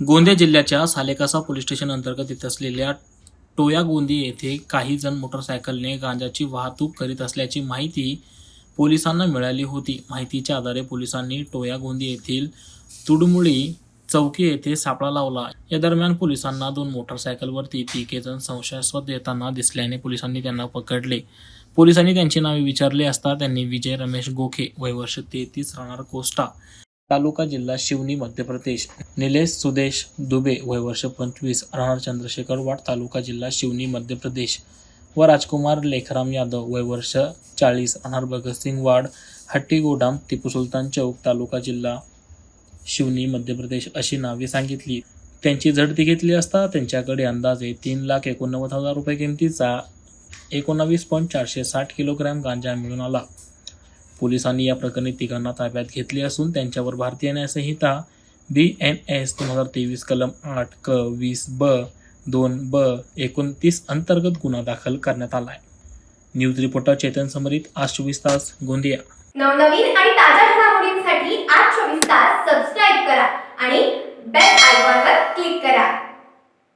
गोंदिया जिल्ह्याच्या सालेकासा police station अंतर्गत येत असलेल्या टोया गोंदी येथे काही जण मोटरसायकलने गांजाची वाहतूक करीत असल्याची माहिती पोलिसांना मिळाली होती. माहितीच्या आधारे पोलिसांनी टोया गोंदी येथील तुडमुळी चौकी येथे सापळा लावला. या दरम्यान पोलिसांना दोन मोटरसायकलवरती तिघे जण संशयास्पद येताना दिसल्याने पोलिसांनी त्यांना पकडले. पोलिसांनी त्यांची नावे विचारले असता त्यांनी विजय रमेश गोखे वय वर्ष तेहतीस राहणार कोस्टा तालुका जिल्हा शिवनी मध्य प्रदेश. निलेश सुदेश दुबे वय वर्ष पंचवीस. राहणार चंद्रशेखर वाड तालुका जिल्हा शिवनी मध्य प्रदेश. व राजकुमार लेखराम यादव वय वर्ष चाळीस. राहणार भगतसिंग वाड हट्टी गोडाम टिपू सुलतान चौक तालुका जिल्हा शिवनी मध्य प्रदेश अशी नावे सांगितली. त्यांची झडती घेतली असता त्यांच्याकडे अंदाजे तीन लाख एकोणनव्वद हजार रुपये किमतीचा एकोणावीस पॉईंट चारशे साठ किलोग्रॅम गांजा मिळून आला. पोलिसांनी या प्रकरणी तिघांना ताब्यात घेतले असून त्यांच्यावर भारतीय न्यायसंहिता बी एन एस दोन हजार तेवीस कलम आठ क वीस ब दोन ब एकोणतीस अंतर्गत गुन्हा दाखल करण्यात आला आहे न्यूज रिपोर्टर चेतन समरित आज चोवीस तास गोंदिया. नवनवीन आणि ताज्या घडामोडींसाठी आज चोवीस तास